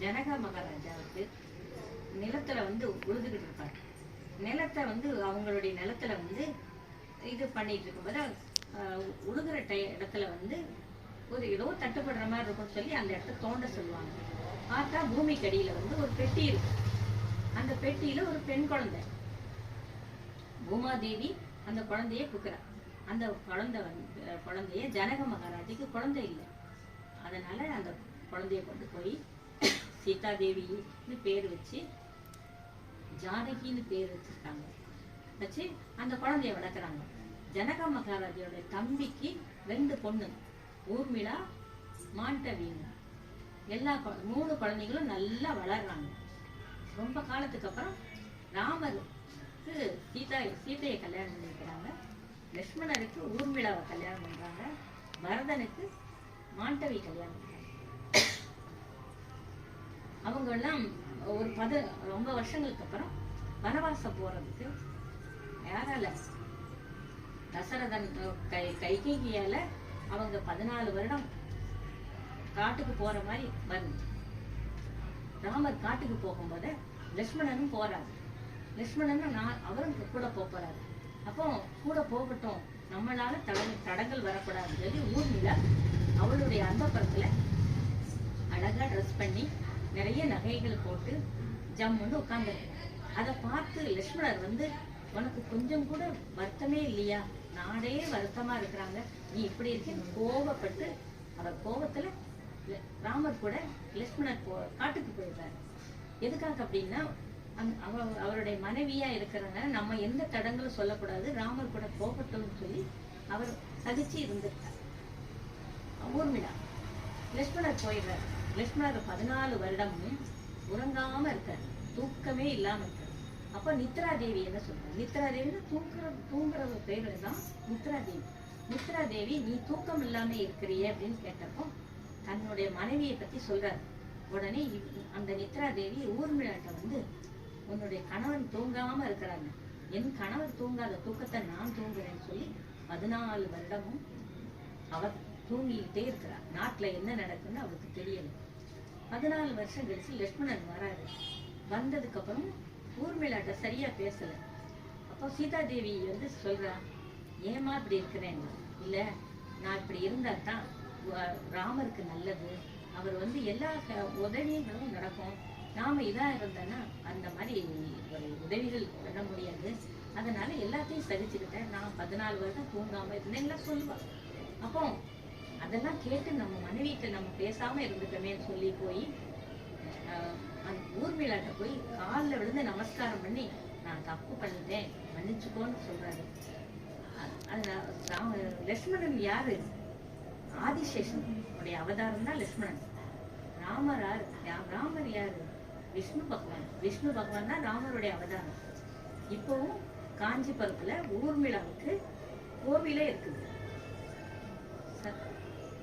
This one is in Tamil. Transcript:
ஜனக மகாராஜாவுக்கு நிலத்துல வந்து உழுதுகிட்டு இருப்பார் நிலத்தை வந்து அவங்களுடைய நிலத்துல வந்து இது பண்ணிட்டு இருக்கும்போது ஆஹ், உழுகுற டை இடத்துல வந்து ஒரு ஏதோ தட்டுப்படுற மாதிரி இருக்கும்னு சொல்லி அந்த இடத்த தோண்ட சொல்லுவாங்க. பார்த்தா பூமிக்கு அடியில் வந்து ஒரு பெட்டி இருக்கு. அந்த பெட்டியில ஒரு பெண் குழந்தை. பூமாதேவி அந்த குழந்தைய குக்குறா. அந்த குழந்தை வந்து குழந்தைய ஜனக மகாராஜுக்கு குழந்தை இல்லை. அதனால அந்த குழந்தைய கொண்டு போய் சீதாதேவின்னு பேர் வச்சு ஜானகின்னு பேர் வச்சிருக்காங்க. வச்சு அந்த குழந்தைய வளர்க்குறாங்க. ஜனக மகாராஜியோட தம்பிக்கு ரெண்டு பொண்ணு ஊர்மிளா மாண்டவீனு. எல்லா மூணு குழந்தைங்களும் நல்லா வளர்றாங்க. ரொம்ப காலத்துக்கு அப்புறம் ராமருக்கு சீதா சீதையை கல்யாணம் பண்ணிக்கிறாங்க. லக்ஷ்மணருக்கு ஊர்மிளாவை கல்யாணம் பண்ணுறாங்க பரதனுக்கு மாண்டவி கல்யாணம் பண்ணுறாங்க அவங்க எல்லாம் ஒரு பத ரொம்ப வருஷங்களுக்கு அப்புறம் வனவாசம் போறதுக்கு யாரால? தசரதன் கை கைகேகியால அவங்க பதினாலு வருடம் காட்டுக்கு போற மாதிரி வருது ராமர் காட்டுக்கு போகும்போது லக்ஷ்மணனும் போறாரு. லக்ஷ்மணனும் நான் அவரும் கூட போறாரு. அப்போ கூட போகட்டும் நம்மளால தட தடங்கள் வரக்கூடாதுன்னு சொல்லி ஊர்மிளா அவளுடைய அந்த படத்துல அழகா ட்ரெஸ் பண்ணி நிறைய நகைகள் போட்டு ஜம் வந்து உட்கார்ந்துருக்கோம் அதை பார்த்து லக்ஷ்மணர் வந்து உனக்கு கொஞ்சம் கூட வருத்தமே இல்லையா? நாடே வருத்தமா இருக்கிறாங்க. நீ இப்படி இருக்கேன்னு கோபப்பட்டு அவர் கோபத்துல ராமர் கூட லக்ஷ்மணர் போ காட்டுக்கு போயிடுறாரு எதுக்காக அப்படின்னா அந்- அவ அவருடைய மனைவியா இருக்கிறவங்க நம்ம எந்த தடங்களும் சொல்லக்கூடாது. ராமர் கூட போகட்டும்னு சொல்லி அவர் சகிச்சு இருந்திருக்கார். ஊர்மிளா. லக்ஷ்மணர் போயிடுறார். லக்ஷ்மணர் பதினாலு வருடமும் உறங்காம இருக்கார் தூக்கமே இல்லாம இருக்கார் அப்ப நித்ரா தேவி என்ன சொல்றாரு நித்ரா தேவின்னு தூங்குற தூங்குற பேரு தான் நித்ரா தேவி நித்ரா தேவி நீ தூக்கம் இல்லாம இருக்கிறியே அப்படின்னு கேட்டப்போ தன்னுடைய மனைவியை பத்தி சொல்றாரு. உடனே அந்த நித்ரா தேவி ஊர்மிழாட்ட வந்து உன்னுடைய கணவன் தூங்காம இருக்கிறாங்க. என் கணவர் தூங்காத தூக்கத்தை நான் தூங்குறேன்னு சொல்லி பதினாலு வருடமும் அவர் தூங்கிக்கிட்டே இருக்கிறார். நாட்டுல என்ன நடக்குன்னு அவருக்கு தெரியலை. பதினாலு வருஷம் கழிச்சு லக்ஷ்மணன் வராரு. வந்ததுக்கு அப்புறம் ஊர்மிளாட்ட சரியா பேசல. அப்போ சீதா தேவி வந்து சொல்றா ஏமா இப்படி இருக்கிறேன்? இல்ல நான் இப்படி இருந்தா தான் ராமருக்கு நல்லது. அவர் வந்து எல்லா உதவிகளும் நடக்கும். நாம இதா இருந்தோன்னா அந்த மாதிரி ஒரு உதவிகள் பண்ண முடியாது. அதனால எல்லாத்தையும் சகிச்சுக்கிட்டேன். நான் பதினாலு வருடம் தூங்காம இருந்தேன். சொல்லுவா. அப்போ அதெல்லாம் கேட்டு நம்ம மனைவிட்ட நம்ம பேசாம இருந்துட்டோமேன்னு சொல்லி போய் அந்த ஊர்மிளாட்ட போய் காலில் விழுந்து நமஸ்காரம் பண்ணி நான் தப்பு பண்ணிட்டேன் மன்னிச்சுக்கோன்னு சொல்றாரு. லட்சுமணன் ராம- லக்ஷ்மணன் யாரு? ஆதிசேஷன். உடைய அவதாரம் தான் லக்ஷ்மணன் ராமர் யார் ராமர் யாரு? விஷ்ணு பகவான். விஷ்ணு பகவான் தான் ராமருடைய அவதாரம். இப்போவும் காஞ்சிபுரத்துல ஊர்மிளாவுக்கு கோவிலே இருக்குது.